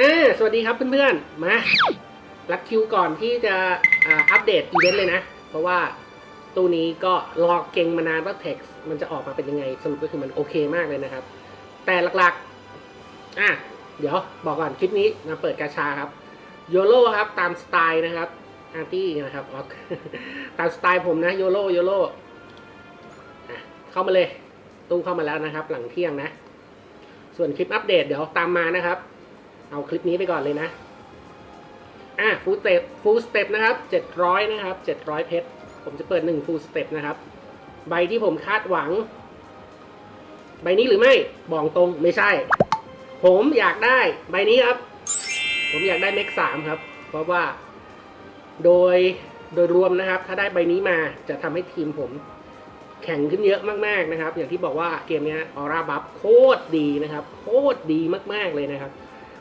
อ่าสวัสดีครับเพื่อนๆ มารัดคิวก่อนที่จะอัปเดตอีเวนต์เลยนะ เพราะว่าตู้นี้ก็รอเก่งมานานว่าเท็กซ์มันจะออกมาเป็นยังไง สรุปก็คือมันโอเคมากเลยนะครับ แต่หลักๆ อะ เดี๋ยวบอกก่อนคลิปนี้มาเปิดกาชาครับโยโ o ครับตามสไตล์นะครับอาร์ตี้นะครับออกตามสไตล์ผมนะโยโ o โยโ o อ่เข้ามาเลย ตู้เข้ามาแล้วนะครับ หลังเที่ยงนะ ส่วนคลิปอัปเดตเดี๋ยวตามมานะครับ เอาคลิปนี้ไปก่อนเลยนะ อะฟูลสเต็ปฟูลสเต็ปนะครับเจ็ดร้อยนะครับเจ็ดร้อยเพชร ผมจะเปิดหนึ่งฟูลสเต็ปนะครับ ใบที่ผมคาดหวัง ใบนี้หรือไม่บอกตรงไม่ใช่ ผมอยากได้ใบนี้ครับ ผมอยากได้เม็กสามครับ เพราะว่าโดยโดยรวมนะครับ ถ้าได้ใบนี้มาจะทำให้ทีมผมแข่งขึ้นเยอะมากๆนะครับ อย่างที่บอกว่าเกมนี้ออร่าบัฟโคตรดีนะครับ โคตรดีมากๆเลยนะครับ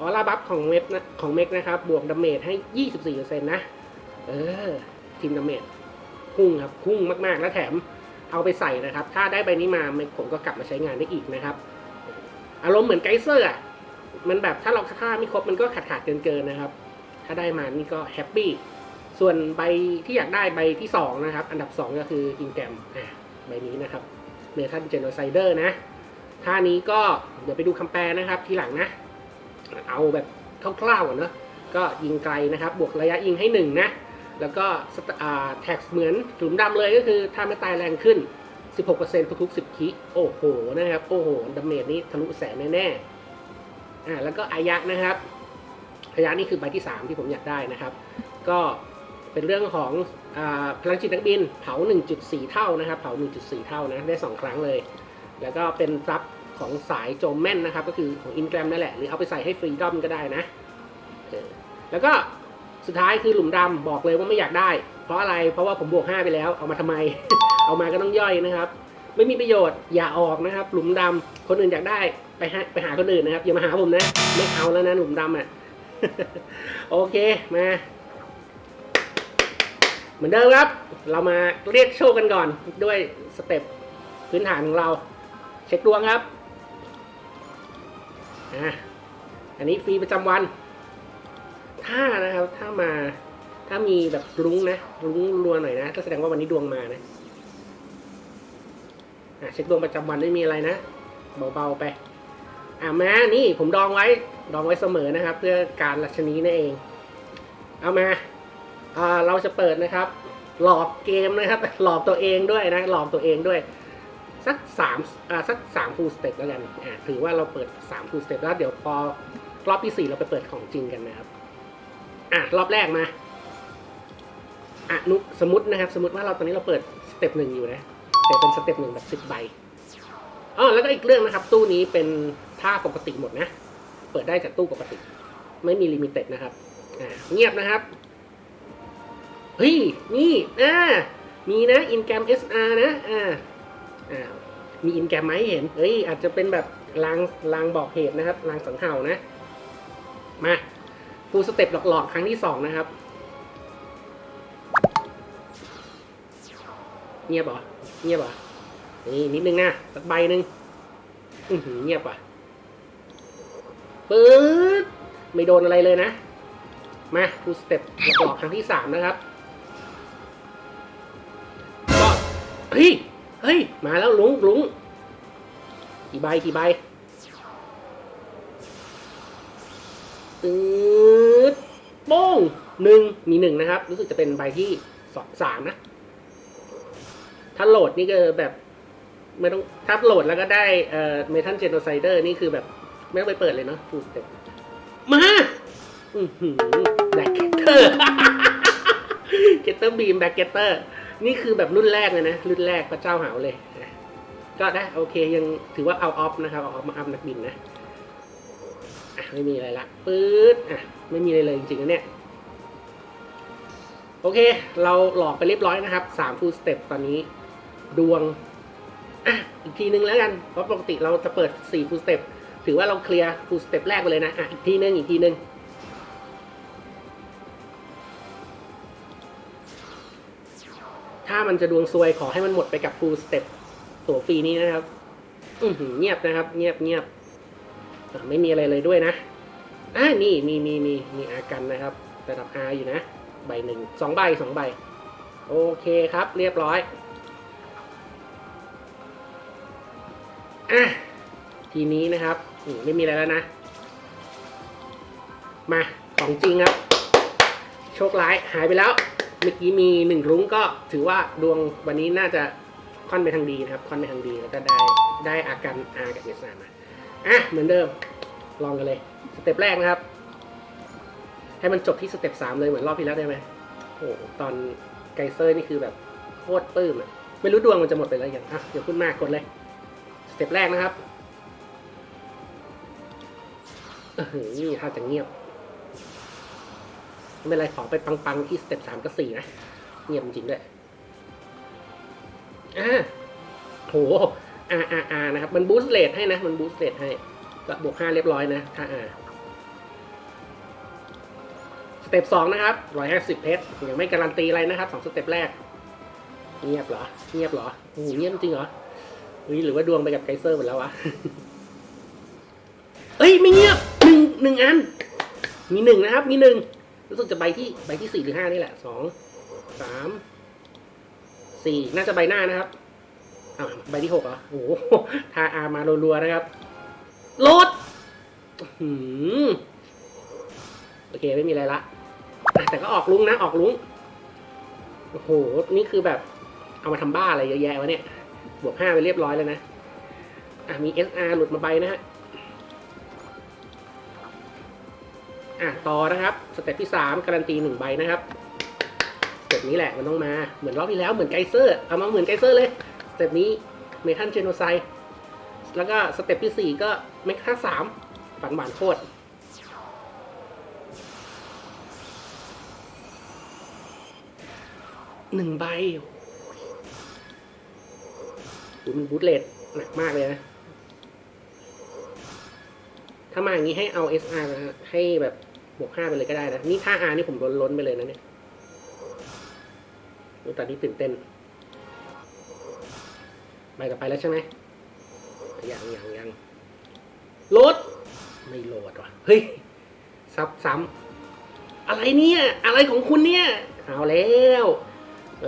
ออร่าบัฟของเมกนะของเมกนะครับ บวกดาเมจให้ 24%นะ เออ ทีมดาเมจพุ่งครับพุ่งมากๆ แล้วแถมเอาไปใส่นะครับ ถ้าได้ใบนี้มาเมกผมก็กลับมาใช้งานได้อีกนะครับ อารมณ์เหมือนไกเซอร์อะ มันแบบถ้าเราค่าไม่ครบมันก็ขาดขาดเกินเกินๆนะครับ ถ้าได้มานี่ก็แฮปปี้ ส่วนใบที่อยากได้ใบที่ 2 นะครับ อันดับ 2 ก็คืออินแกรมอะใบนี้นะครับเมทัลเจนโนไซเดอร์นะท่านี้ก็เดี๋ยวไปดูคำแปลนะครับทีหลังนะ เอาแบบคร่าวๆก่อนเนอะก็ยิงไกลนะครับ บวกระยะยิงให้ 1 นะ แล้วก็แท็กเหมือนหลุมดำเลยก็คือถ้าไม่ตายแรงขึ้น 16%ทุกๆ 10 คิโอ้โหนะครับ โอ้โหดาเมจนี้ทะลุแสนแน่ๆอ่าแล้วก็อายะนะครับอายะนี่คือใบที่ 3 ที่ผมอยากได้นะครับ ก็เป็นเรื่องของอพลังจิตนักบินเผา 1.4 เท่านะครับ เผา 1.4 เท่านะ ได้ 2 ครั้งเลย แล้วก็เป็นซับ ของสายโจมแม่นนะครับ ก็คือของอินแกรมนั่นแหละ หรือเอาไปใส่ให้ฟรีดอมก็ได้นะ แล้วก็สุดท้ายคือหลุมดำบอกเลยว่าไม่อยากได้ เพราะอะไรเพราะว่าผมบวก 5 ไปแล้ว เอามาทำไม เอามาก็ต้องย่อยนะครับ ไม่มีประโยชน์อย่าออกนะครับ หลุมดำคนอื่นอยากได้ไปหาไปหาคนอื่นนะครับ อย่ามาหาผมนะไม่เอาแล้วนะหลุมดำอะโอเคมาเหมือนเดิมครับ เรามาเรียกโชคกันก่อนด้วยสเต็ปพื้นฐานของเรา เช็คดวงครับ อะอันนี้ฟรีประจำวัน ถ้านะครับ ถ้ามา ถ้ามีแบบรุ้งนะ รุ้งรัวหน่อยนะ ก็แสดงว่าวันนี้ดวงมานะอะเช็คดวงประจำวันไม่มีอะไรนะ เบาๆไป อะมานี่ผมดองไว้ ดองไว้เสมอนะครับ เพื่อการรัชนีนั่นเอง เอามาอ่าเราจะเปิดนะครับ หลอกเกมนะครับ หลอกตัวเองด้วยนะ หลอกตัวเองด้วย สักสามอ่าสักสามฟูลสเต็ปแล้วกันอ่าถือว่าเราเปิดสามฟูลสเต็ปแล้วเดี๋ยวพอรอบที่สี่เราไปเปิดของจริงกันนะครับอะรอบแรกมาอะนุสมมตินะครับ สมมติว่าเราตอนนี้เราเปิดสเต็ปหนึ่งอยู่นะแต่เป็นสเต็ปหนึ่งแบบสิบใบอ๋อแล้วก็อีกเรื่องนะครับ ตู้นี้เป็นท่าปกติหมดนะ เปิดได้จากตู้ปกติ ไม่มีลิมิเต็ดนะครับอ่าเงียบนะครับเฮ้ยนี่อ่ามีนะอินแกรม SR นะอ่า อ่ามีอินแกมไหมเห็นเฮ้ยอาจจะเป็นแบบลางลางบอกเหตุนะครับลางสังเห่านะ มาฟูลสเต็ปหลอกๆ ครั้งที่สองนะครับ เงียบเหรอเงียบเหรอนี่นิดนึงนะสักใบหนึ่งอือหือเงียบว่ะปื๊ดไม่โดนอะไรเลยนะ มาฟูลสเต็ปหลอกๆ ครั้งที่สามนะครับก็เฮ้ย เฮ้ย มาแล้วลุงลุงกี่ใบกี่ใบตืดโป้งหนึ่งมีหนึ่งนะครับ รู้สึกจะเป็นใบที่สองสามนะ ถ้าโหลดนี่ก็แบบไม่ต้องถ้าโหลดแล้วก็ได้เอ่อเมทัลเจโนไซเดอร์นี่คือแบบ ไม่ต้องไปเปิดเลยเนาะูเต็ปมาอือหือแบ็กเกตเตอร์เกตเตอร์บีมแบ็กเกตเตอร์ นี่คือแบบรุ่นแรกเลยนะ รุ่นแรกพระเจ้าหาวเลย ก็ได้โอเคยังถือว่าเอาออฟนะครับ เอาออฟมาอัพนักบินนะอะไม่มีอะไรละปื๊ดอะไม่มีอะไรเลยจริงๆนะเนี่ย โอเค เราหลอกไปเรียบร้อยนะครับสามฟูลสเต็ปตอนนี้ดวงอะอีกทีนึงแล้วกัน เพราะปกติเราจะเปิดสี่ฟูลสเต็ปถือว่าเราเคลียร์ฟูลสเต็ปแรกไปเลยนะอะอีกทีนึงอีกทีนึง ถ้ามันจะดวงซวยขอให้มันหมดไปกับฟูลสเต็ปตัวฟรีนี้นะครับ อือหือเงียบนะครับ เงียบเงียบไม่มีอะไรเลยด้วยนะอ่านี่มีมีมีมีอากันนะครับระดับ R อยู่นะ ใบหนึ่งสองใบสองใบ โอเคครับ เรียบร้อยอะทีนี้นะครับอืไม่มีอะไรแล้วนะ มาของจริงครับ โชคร้ายหายไปแล้ว เมื่อกี้มีหนึ่งรุ้งก็ถือว่าดวงวันนี้น่าจะค่อนไปทางดีนะครับ ค่อนไปทางดีแล้วก็ได้ได้อาการอากับเอสามาอะเหมือนเดิมลองกันเลย สเต็ปแรกนะครับ ให้มันจบที่สเต็ปสามเลยเหมือนรอบที่แล้วได้ไหมโอ้ตอนไกเซอร์นี่คือแบบโคตรปลื้มอะไม่รู้ดวงมันจะหมดไปแล้วยังอะเดี๋ยวพูดมากกดเลย สเต็ปแรกนะครับเออนี่ถ้าจะเงียบ ไม่เป็นไรขอไปปังๆที่สเต็ปสามกับสี่นะ เงียบจริงด้วยอ่าโหอาอาอานะครับ มันบูสต์เลทให้นะ มันบูสต์เลทให้ก็บวกห้าเรียบร้อยนะถ้าอาสเต็ปสองนะครับร้อยห้าสิบเพชรยังไม่การันตีอะไรนะครับสองสเต็ปแรก เงียบเหรอ เงียบเหรอโอ้โหเงียบจริงเหรอเฮ้ยหรือว่าดวงไปกับไกเซอร์หมดแล้ววะเอ้ยไม่เงียบหนึ่งหนึ่งอัน มีหนึ่งนะครับ มีหนึ่ง รู้สึกจะใบที่ใบที่สี่หรือห้านี่แหละสองสามสี่น่าจะใบหน้านะครับอ่าใบที่หกเหรอโอ้โหทาอามารัวๆนะครับลดหือโอเคไม่มีอะไรละ แต่ก็ออกลุ้งนะออกลุ้งโอ้โห นี่คือแบบ เอามาทำบ้าอะไรเยอะแยะวะเนี่ย บวกห้าไปเรียบร้อยแล้วนะ อะมี SR หลุดมาใบนะฮะ อะต่อนะครับ สเต็ปที่สามการันตีหนึ่งใบนะครับสเต็ปนี้แหละมันต้องมา เหมือนรอบที่แล้วเหมือนไกเซอร์ เอามาเหมือนไกเซอร์เลย สเต็ปนี้เมทัลเจโนไซด์แล้วก็สเต็ปที่สี่ก็เมคาสามฝันหวานโคตรหนึ่งใบโอ้โหมันบูทเลทหนักมากเลยนะ ถ้ามาอย่างนี้ให้เอา SR นะฮะให้แบบ บวกห้าไปเลยก็ได้นะ นี่ถ้า R นี่ผมล้นล้นไปเลยนะเนี่ยโอ้ตอนนี้ตื่นเต้นไปต่อไปแล้วใช่ไหมยังยังยังโหลด ไม่โหลดว่ะ เฮ้ย ซับซ้ำอะไรเนี่ย อะไรของคุณเนี่ย เอาแล้ว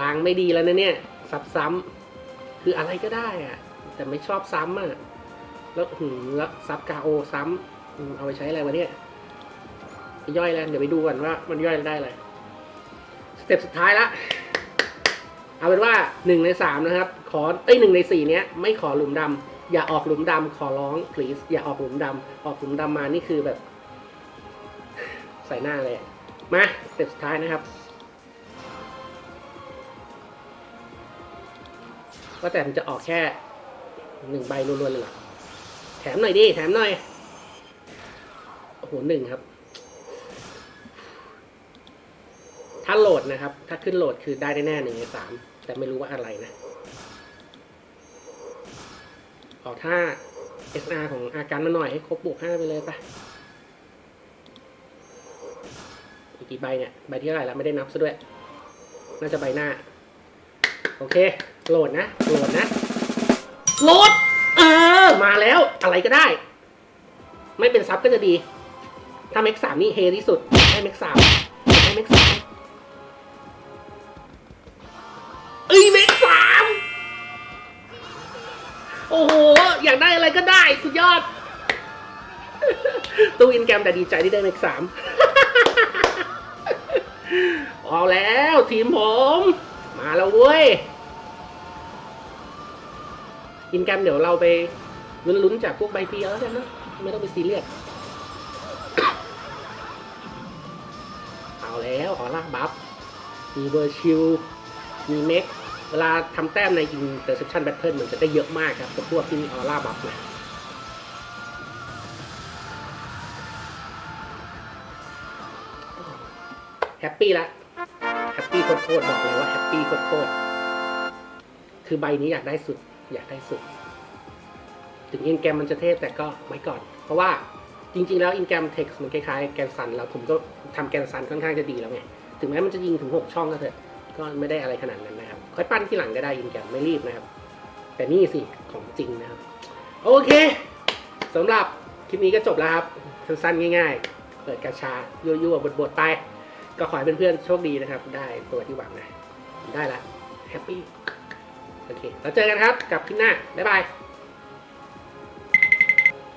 ลางไม่ดีแล้วนะเนี่ย ซับซ้ำคืออะไรก็ได้อะแต่ไม่ชอบซ้ำอะแล้วหืมแล้วซับกาโอซ้ำเอาไปใช้อะไรวะเนี่ย ย่อยแล้วเดี๋ยวไปดูก่อนว่ามันย่อยได้อะไรสเต็ปสุดท้ายละเอาเป็นว่าหนึ่งในสามนะครับ ขอเอ้ยหนึ่งในสี่เนี้ยไม่ขอหลุมดำอย่าออกหลุมดำขอร้อง please อย่าออกหลุมดำออกหลุมดำมานี่คือแบบ ใส่หน้าเลย มาสเต็ปสุดท้ายนะครับว่าแต่มันจะออกแค่หนึ่งใบรวนๆเลยหรอแถมหน่อยดิ แถมหน่อย โอ้โหหนึ่งครับ ถ้าโหลดนะครับ ถ้าขึ้นโหลดคือได้แน่ๆหนึ่งในสามแต่ไม่รู้ว่าอะไรนะออกถ้า SR ของอาการมาหน่อยให้ครบบวกห้าไปเลยปะอีกกี่ใบเนี่ย ใบที่เท่าไหร่แล้วไม่ได้นับซะด้วย น่าจะใบหน้า โอเค โหลดนะ โหลดนะ โหลด เออ มาแล้วอะไรก็ได้ ไม่เป็นซับก็จะดี ถ้าเม็กสามนี่เฮที่สุดให้เม็กสาม อยากได้อะไรก็ได้สุดยอด ตู้อินแกรมแต่ดีใจที่ได้เม็กสามเอาแล้วทีมผม มาแล้วเว้ย อินแกรมเดี๋ยวเราไปลุ้นๆจากพวกใบฟรีเอาแล้วกันนะ ไม่ต้องไปซีเรียสเอาแล้วออร่าบัฟ มีเวอร์ชิล มีเม็ก เวลาทำแต้มใน Interception Battle มันจะได้เยอะมากครับกับพวกที่มีออร่าบัฟนะแฮปปี้ละแฮปปี้โคตรๆบอกเลยว่าแฮปปี้โคตรๆคือใบนี้อยากได้สุด อยากได้สุด ถึงอินแกรมมันจะเทพแต่ก็ไว้ก่อน เพราะว่าจริงๆ แล้วอินแกรมเท็กซ์มันคล้ายๆ แกนซันแล้วผมก็ทำแกนซันค่อนข้างจะดีแล้วไง ถึงแม้มันจะยิงถึง 6 ช่องก็เถอะ ก็ไม่ได้อะไรขนาดนั้น ค่อยปั้นที่หลังก็ได้อินแกรมไม่รีบนะครับ แต่นี่สิของจริงนะครับ โอเคสำหรับคลิปนี้ก็จบแล้วครับ สั้นๆง่าย ๆ เปิดกระชายั่วๆบดๆไป ก็ขอให้เพื่อนๆโชคดีนะครับ ได้ตัวที่หวังนะ ได้ละแฮปปี้โอเค แล้วเจอกันครับกับคลิปหน้า บ๊ายบาย